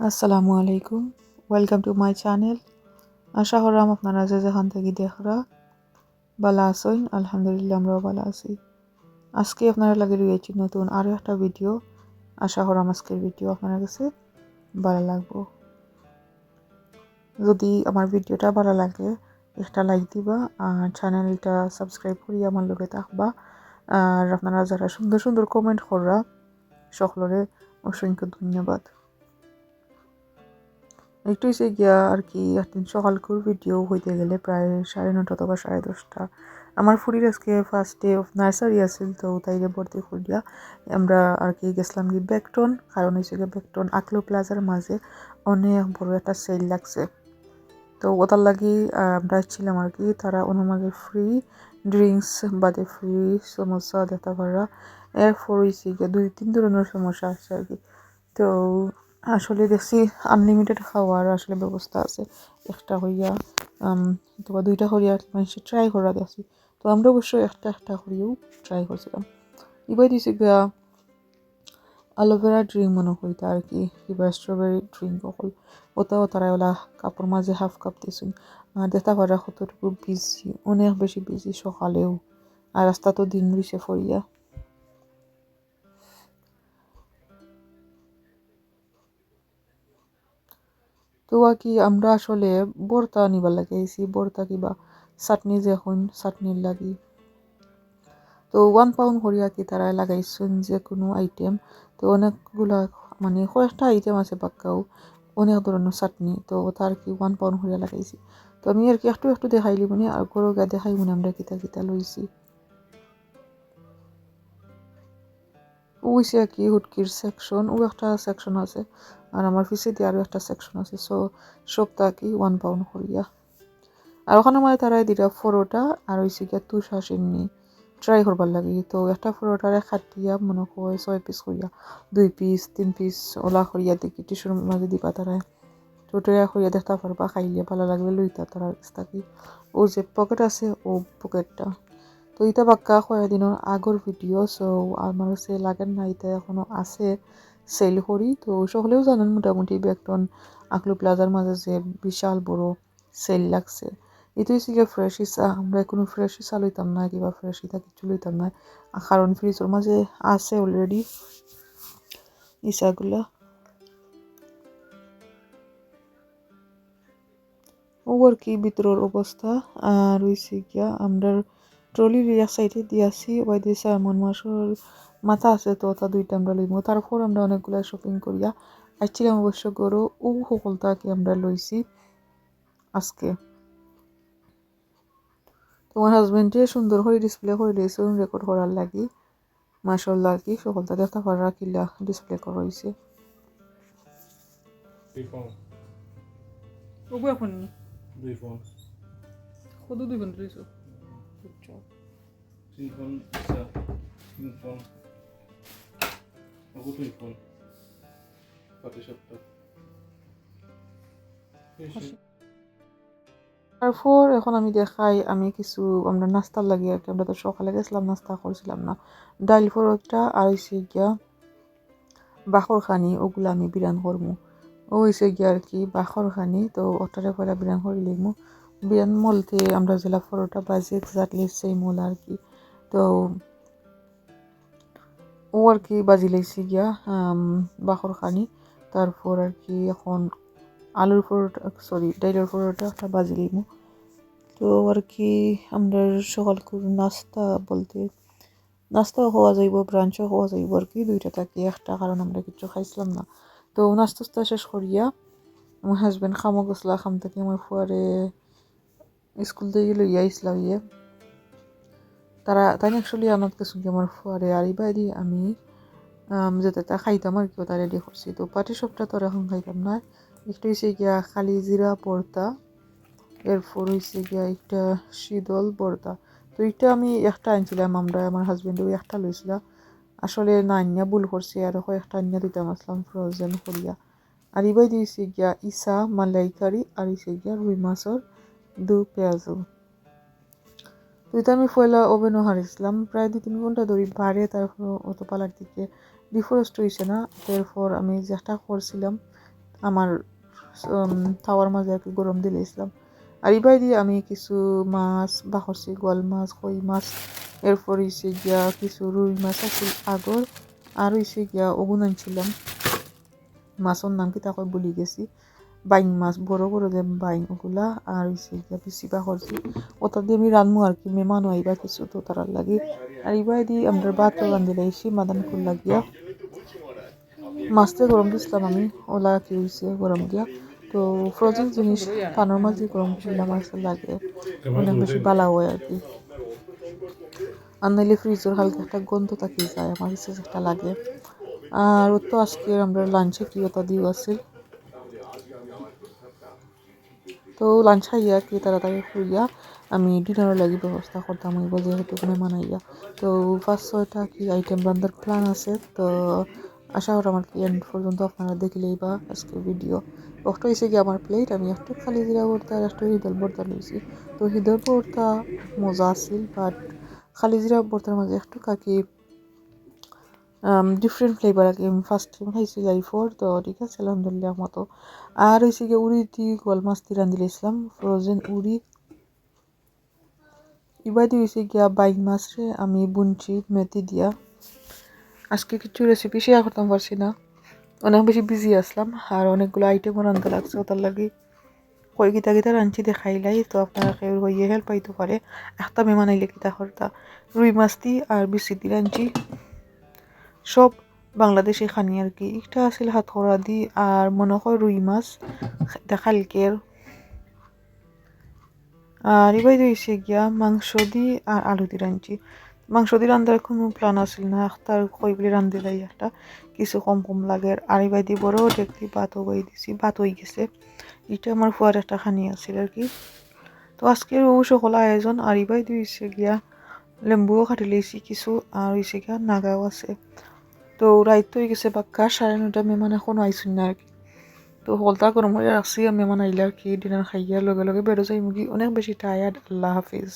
আসসালামু আলাইকুম। Welcome to my channel আশা হরাম আপনারা যে যেখান থেকে দেখরা ভালো আছেন। আলহামদুলিল্লাহ, আমরাও ভালো আছি। আজকে আপনারা লাগে রয়েছি নতুন আরও একটা ভিডিও আশা হরাম আজকের ভিডিও আপনার কাছে ভালো লাগবো। যদি আমার ভিডিওটা ভালো লাগে, একটা লাইক দিবা আর চ্যানেলটা সাবস্ক্রাইব করি আমার লোকে থাকবা। আর আপনারা যারা সুন্দর সুন্দর কমেন্ট করা সকলরে অসংখ্য ধন্যবাদ। একটু এসে গিয়া আর কি একদিন সকালকুর ভিডিও হইতে গেলে প্রায় সাড়ে নটা অথবা সাড়ে দশটা। আমার ফুরির আজকে ফার্স্ট ডে অফ নার্সারি আছিল তো তাইরে ভর্তি করিয়া আমরা আর কি গেছিলাম কি ব্যাকটন কারণ হয়েছে গিয়ে ব্যাকটন আকলো প্লাজার মাঝে অনেক বড় একটা সেল লাগছে। তো ওটার লাগি আমরা ছিলাম আর কি, তারা অনুমাগে ফ্রি ড্রিঙ্কস বাদে ফ্রি সমস্যা দেখা পারা এরপর হয়েছে গিয়ে দুই তিন ধরনের সমস্যা আছে আর কি। তো আসলে দেখছি আনলিমিটেড খাওয়ার আসলে ব্যবস্থা আছে। একটা হইয়া অথবা দুইটা হইয়া মানুষের ট্রাই করা দেখছি। তো আমরা অবশ্যই একটা একটা করিও ট্রাই করছিলাম। এবার দিছি গিয়া অ্যালোভেরা ড্রিঙ্ক মনে হইতা আর কি, কিবা স্ট্রবেরি ড্রিঙ্ক অকল ওটাও তারা ওলা কাপড় মাঝে হাফ কাপ দিয়েছেন। আর দেখতে পারা কতটুকু বিজি অনেক বেশি বিজি সকালেও। আর রাস্তা তো দিন রয়েছে ফরিয়া। তো আর কি আমরা আসলে বর্তা নিবার লাগে আইসি বর্তা কিবা চাটনি যে এখন চাটনির লাগি। তো ওয়ান পাউন্ড করিয়া কি তারা লাগাইছেন যে কোনো আইটেম তো অনেকগুলা মানে কয়েকটা আইটেম আছে বাক্কাও, অনেক ধরনের চাটনি, তো তার কি ওয়ান পাউন্ড করিয়া লাগাইছি। তো আমি আর কি একটু একটু দেখাইলি মানে আর গরু গা দেখাই মানে আমরা কিতা কিতা লইছি। আর কি হুটকির সেকশন ও একটা সেকশন আছে। আর আমার পিছিয়ে দিয়ে আরও একটা সেকশন আছে সো কি ওয়ান পাউন্ড করিয়া। আর ওখানে মানে তারা দিটা ফরোটা আর হয়েছে গিয়া তুষা সিন্নি। ট্রাই করবার লাগে, তো একটা ফরোটারে খাটিয়া মনে হয় ছয় পিস করিয়া, দুই পিস তিন পিস ওলা করিয়া দেখি টিসুর মাঝে দিবা তারায় তো ট্রাই করিয়া দেখতে পারবা, খাইলে ভালো লাগবে, লইতা তারা থাকি ও যে পকেট আছে, ও পকেটটা তো ইতা বাক্কা কয়েকদিনের আগর ভিডিও সো আমার কাছে লাগেন না ইতা এখনও আছে। সেল করি। তো সকলেও জানেন মোটামুটি বেকটন আকলু প্লাজার মাঝে যে বিশাল বড় সেল লাগছে। এটাই হচ্ছে গিয়ে ফ্রেশ ইসা আমরা কোনো ফ্রেশ ইসা লইতাম না, কিংবা ফ্রেশ ইটা কিছু লইতাম না। কারণ ফ্রিজের মাঝে আছে অলরেডি ইসাগুলা ও আর কি ভিতরের অবস্থা? আর হইছে গিয়া আমরা ট্রলির এক সাইডে দিয়েছি ওই দিয়ে সামন মাসের মাথা আছে তো তা দুইটা আমরা লইব তারপর আমরা অনেকগুলো শপিং করিয়া আসছিলাম অবশ্য গরু ও সকলটাকে আমরা লইছি আজকে তোমার হাজবেন্ডে সুন্দর করে ডিসপ্লে করে দিয়েছে রেকর্ড করার লাগি মাসাল্লাহ কি সকলটা দেখা করার কিলা ডিসপ্লে করা হয়েছে ওগো এখন দুই ফোন কত দুই ঘণ্টা রয়েছে তিন ফোন ইসা তিন ফোন ওগো দুই ফোন পাতি সপ্তাহ তারপর এখন আমি দেখাই আমি কিছু আমরা নাস্তার লাগি আর কি। আমরা তো সকালে গেছিলাম নাস্তা করছিলাম না। ডাইল ফরটা আর হয়েছে গিয়া বাখর খানি ওগুলো আমি বিরান করব ও হয়েছে গিয়া আর কি বাখর খানি তো ওটারে পয়লা বিরান করে লিখব বিরান মলতে আমরা জেলা ফরটা বাজে এক্সাক্টলি সেই মল আর কি। তো ও আর কি বাজি লাইছি গিয়া বাখর খানি। তারপর আর কি এখন আলুর পরোটা সরি ডাইলের পরোটা একটা বাজি লিমু তো আর কি আমরা সকাল করে নাস্তা বলতে নাস্তাও হওয়া যাইব ব্রাঞ্চও হওয়া যাইব আর কি, দুইটা থাকি একটা, কারণ আমরা কিছু খাইছিলাম না। তো নাস্তা শেষ করিয়া আমার হাজব্যান্ড খামো গেছিলা, খাম থেকে আমার ফুয়ারে স্কুল থেকে লইয়া আইসলা ইয়ে তারা, তাই অ্যাকচুয়ালি আমার কাছে আমার ফুয়ারে আর ইবাদি আমি যেতে তা খাইতাম আর কি ওটা রেডি করছি। তো পাটি সবটা তো এখন খাইতাম না। একটা হয়েছে গিয়া খালি জিরা পর্তা, এরপর হয়েছে গিয়া একটা শীতল পর্তা। তো এটা আমি একটা আনছিলাম, আমরা, আমার হাজব্যান্ডও একটা লইছিলাম আসলে না আনিয়া ভুল করছি, আর একটা আনিয়া দিতাম, আসলাম ফ্রোজেন করিয়া। আর ইবাই দিয়েছি গিয়া ইসা, মালাইকারি, আর হয়েছে গিয়া রুই মাছর দু পেঁয়াজও। আমি ফয়লা ওভেনও হারিয়েছিলাম প্রায় দু তিন ঘণ্টা ধরে বাড়ে তারপর অত পালার দিকে ডিফরেস্ট হয়েছে না। এরপর আমি যেটা করছিলাম, আমার তাওয়ার মাঝে আর কি গরম দিলে ইসলাম। আর এবার দিয়ে আমি কিছু মাছ বাহরছি গোয়াল মাছ, কই মাছ, এরপর হয়েছে গিয়া কিছু রুই মাছ আছিল আগর, আর হয়েছে গিয়া ওগুন আনছিলাম। মাছের নাম কি তাকে বলি গেছি। বাইং মাছ, বড় বড় যে বাইং ওগুলা আর গিয়া বেশি বাহরছি ওটা দিয়ে আমি রানমু আর কি, মেমান আইবা কিছু তো তারার লাগে। আর এবার দিয়ে আমরা ভাত রান্ধি লাইছি মাদান কুল লাগিয়া মাছতে গরম দিছিলাম আমি, ওলা কি হয়েছে গরম দিয়া। তো ফ্রোজেন জিনিস, পানোর মাঝে গরম আমার কাছে লাগে, অনেক বেশি ভালো হয় আর কি। আর ফ্রিজের হালকা একটা গন্ধ থাকি, যায়, আমার কাছে একটা লাগে। আর ও তো আজকে আমরা লাঞ্চে কি ওটা দিও আছিল তো লাঞ্চ খাইয়া কি তাড়াতাড়ি খুইয়া আমি ডিনারের লাগি ব্যবস্থা করতাম, ওই যেহেতু মেহমান আইয়া তো পাঁচ ছয়টা কি আইটেম রান্নার প্ল্যান আছে, তো আশা করি আমার কি এন্ড পর্যন্ত আপনারা দেখলেই বা আজকে ভিডিও কষ্ট হয়েছে কি আমার প্লেট আমি একটু খালি জিরা ভর্তা আর একটু হৃদয় ভর্তা নিয়েছি। তো হৃদয় ভর্তা মজা আছিল বাট খালি জিরা ভর্তার মাঝে একটু কাকি ডিফারেন্ট ফ্লেভার আগে ফার্স্ট টাইম খাইছি লাইফর তো ঠিক আছে, আলহামদুলিল্লাহ মতো আর হয়েছে গিয়ে উড়ি দি গোয়াল মাছ দিয়ে রান্ধি দিয়েছিলাম ফ্রোজেন উড়ি। ইবাদি হয়েছে গিয়া বাইক মাছ রে, আমি বুনছি, মেথি দিয়া। আজকে কিছু রেসিপি শেয়ার করতাম, পারছি না। অনেক বেশি বিজি আসলাম, আর অনেকগুলো আইটেমও রান্ধতে লাগছে ওটার লাগে কই গীতা গীতা রাঁধছি দেখাইলাই তো আপনারা কেউ হইয়ে হেল্প পাইতে পারে। একটা মেহমান আইলে গীতা করতা। রুই মাছ দি আর বিসি দি রাঁধছি। সব বাংলাদেশি খানি আর কি। একটা আছিল হাতকরা দি আর মনে হয় রুই মাছ দেখালকের আর এবার হয়েছে গিয়া মাংস দি আর আলু দি রাঁধছি। মাংস দি রান্ধার কোনো প্ল্যান আছিল না, তার কই বলে রান্ধি লাই একটা। কিছু কম কম লাগে। আর এবার দিয়ে বড় দেখতে ভাত হয়ে দিছি, ভাত হয়ে গেছে। এটা আমার ফুয়ার একটা খানি আছিল আর কি। তো আজকের ও সকল আয়োজন, আর এবার দিয়েছে গিয়া লেম্বুও কাটি লেছি কিছু, আর হয়েছে গিয়া নাগাও আছে। তো রাইত হয়ে গেছে বাক্কা সাড়ে নটা মেহমান এখনও আইসুন না আর কি। তো হলতা গরম হয়ে রাখছি মেহমান আইলে আর কি ডিনার খাইয়ার লগে লগে বেরো যাই মুগি। অনেক বেশি টায়ার্ড আল্লাহ হাফিজ।